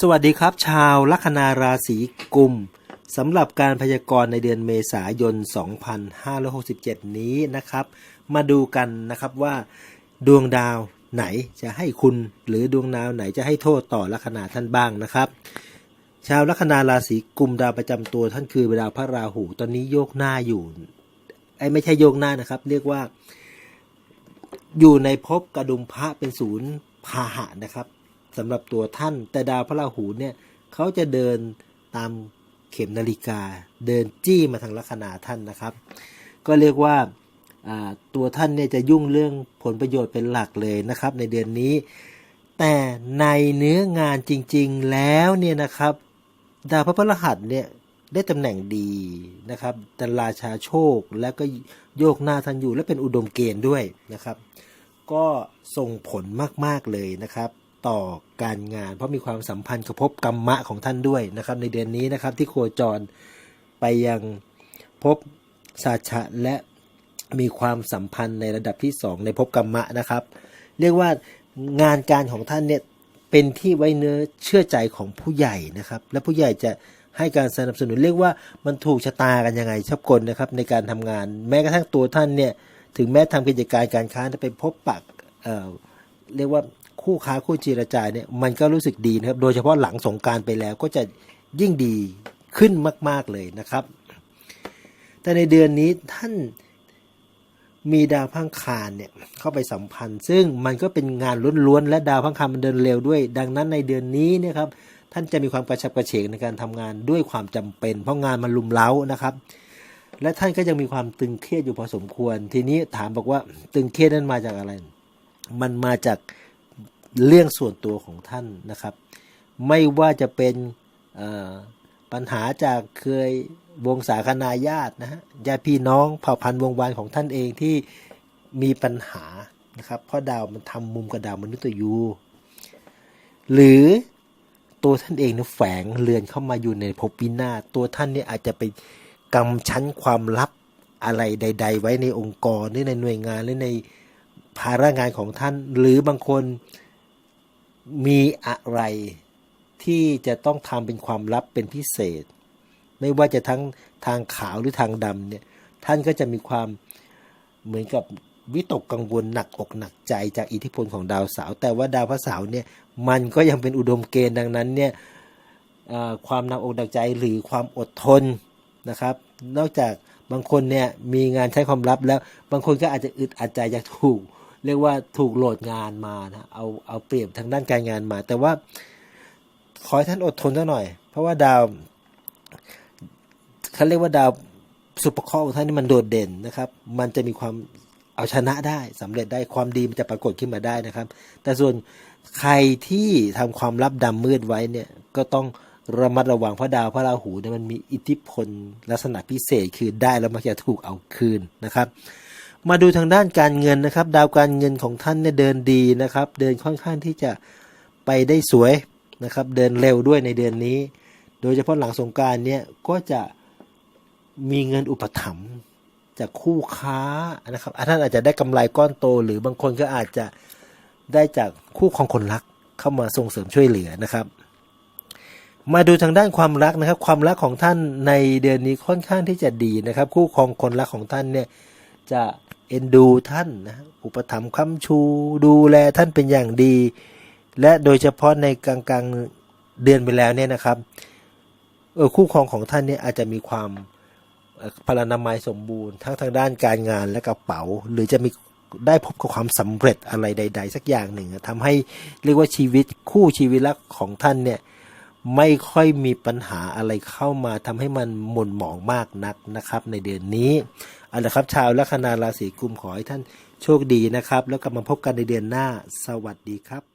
สวัสดีครับ ชาวลัคนาราศีกุมสำหรับการพยากรณ์ในเดือนเมษายน 2567 นี้นะครับ มาดูกันนะครับว่า ดวงดาวไหนจะให้คุณหรือดวงดาวไหนจะให้โทษต่อลัคนาท่านบ้างนะครับ ชาวลัคนาราศีกุมดาวประจำตัวท่านคือดาวพระราหู ตอนนี้โยกหน้าอยู่ไอ้ไม่ใช่โยกหน้านะครับ เรียกว่า อยู่ในภพกระดุมพระเป็นศูนย์พาหะนะครับ สำหรับตัวท่าน แต่ดาวพระราหูเนี่ยเขาจะเดินตามเข็มนาฬิกา เดินจี้มาทางลัคนาท่านนะครับ ก็เรียกว่าตัวท่านเนี่ยจะยุ่งเรื่องผลประโยชน์เป็นหลักเลยนะครับ ในเดือนนี้ แต่ในเนื้องานจริงๆแล้วเนี่ยนะครับ ดาวพระพฤหัสเนี่ยได้ตำแหน่งดีนะครับแต่ราชาโชคแล้วก็โยกหน้าท่านอยู่และเป็นอุดมเกณฑ์ด้วยนะครับ ก็ส่งผลมากๆเลยนะครับ ต่อการงาน เพราะมีความสัมพันธ์กับภพกรรมะของท่านด้วยนะครับ ในเดือนนี้นะครับที่โคจรไปยังภพสาชะและมีความสัมพันธ์ในระดับที่ 2 ในภพกรรมะนะครับ เรียกว่างานการของท่านเนี่ยเป็นที่ไว้เนื้อเชื่อใจของผู้ใหญ่นะครับ และผู้ใหญ่จะให้การสนับสนุนเรียกว่ามันถูกชะตากันยังไงชอบกลนะครับในการทำงาน แม้กระทั่งตัวท่านเนี่ยถึงแม้ทำกิจการการค้าจะไปพบปะเเรียกว่า คู่ค้าคู่เจรจาเนี่ยมันก็รู้สึกดีนะครับ โดยเฉพาะหลังสงการไปแล้วก็จะยิ่งดีขึ้นมาก ๆเลยนะครับ แต่ในเดือนนี้ท่านมีดาวพังคารเนี่ยเข้าไปสัมพันธ์ ซึ่งมันก็เป็นงานล้วนๆและดาวพังคารมันเดินเร็วด้วย ดังนั้นในเดือนนี้เนี่ยครับท่านจะมีความกระฉับกระเฉงในการทำงานด้วยความจำเป็น เพราะงานมันลุมเล้านะครับ และท่านก็ยังมีความตึงเครียดอยู่พอสมควร ทีนี้ถามบอกว่าตึงเครียดนั้นมาจากอะไร มันมาจาก เรื่องส่วนตัวของท่านนะครับ ไม่ว่าจะเป็นปัญหาจากเคยวงศาคณาญาตินะฮะญาติพี่น้องเผ่าพันธุ์วงวานของท่านเองที่มีปัญหานะครับ เพราะดาวมันทำมุมกับดาวมนุษย์ยูหรือตัวท่านเองเนี่ยแฝงเรือนเข้ามาอยู่ในภพวินาตัวท่านเนี่ยอาจจะไปกำชั้นความลับอะไรใด ๆ ไว้ในองค์กรหรือในหน่วยงานหรือในภาระงานของท่าน หรือบางคน มีอะไรที่จะต้องทำเป็นความลับเป็นพิเศษ ไม่ว่าจะทั้งทางขาวหรือทางดำเนี่ย ท่านก็จะมีความเหมือนกับวิตกกังวลหนักอกหนักใจจากอิทธิพลของดาวเสาร์แต่ว่าดาวพระเสาร์เนี่ยมันก็ยังเป็นอุดมเกณฑ์ดังนั้นเนี่ยความนักอกหนักใจหรือความอดทนนะครับ นอกจากบางคนเนี่ยมีงานใช้ความลับแล้วบางคนก็อาจจะอึดอัดใจอยากถูก เรียกว่าถูกโหลดงานมานะเอาเอาเปรียบทางด้านการงานมา แต่ว่าขอให้ท่านอดทนสักหน่อย เพราะว่าดาวเขาเรียกว่าดาวสุปเคราะห์ของท่านนี่มันโดดเด่นนะครับ มันจะมีความเอาชนะได้สำเร็จได้ความดีมันจะปรากฏขึ้นมาได้นะครับ แต่ส่วนใครที่ทำความลับดำมืดไว้เนี่ยก็ต้องระมัดระวังเพราะดาวพระราหูเนี่ยมันมีอิทธิพลลักษณะพิเศษคือได้แล้วมักจะถูกเอาคืนนะครับ มาดูทางด้านการเงินนะครับ ดาวการเงินของท่านเนี่ยเดินดีนะครับ เดินค่อนข้างที่จะไปได้สวยนะครับ เดินเร็วด้วยในเดือนนี้ โดยเฉพาะหลังสงการเนี่ยก็จะมีเงินอุปถัมภ์จากคู่ค้านะครับท่านอาจจะได้กำไรก้อนโต หรือบางคนก็อาจจะได้จากคู่ครองคนรักเข้ามาส่งเสริมช่วยเหลือนะครับ มาดูทางด้านความรักนะครับ ความรักของท่านในเดือนนี้ค่อนข้างที่จะดีนะครับ คู่ครองคนรักของท่านเนี่ยจะ เอ็นดูท่านนะอุปถัมภ์ค้ำชูดูแลท่านเป็นอย่างดี และโดยเฉพาะในกลางกลางเดือนไปแล้วเนี่ยนะครับเออคู่ครองของท่านเนี่ยอาจจะมีความออพลานามัยสมบูรณ์ ทั้งทางด้านการงานและกระเป๋า หรือจะมีได้พบกับความสำเร็จอะไรใด ๆ สักอย่างหนึ่งอะทำให้เรียกว่าชีวิตคู่ชีวิตรักของท่านเนี่ยไม่ค่อยมีปัญหาอะไรเข้ามาทำให้มันหม่นหมองมากนักนะครับ ในเดือนนี้ เอาละครับ ชาวลัคนาราศีกุมขอให้ท่านโชคดีนะครับ แล้วกลับมาพบกันในเดือนหน้า สวัสดีครับ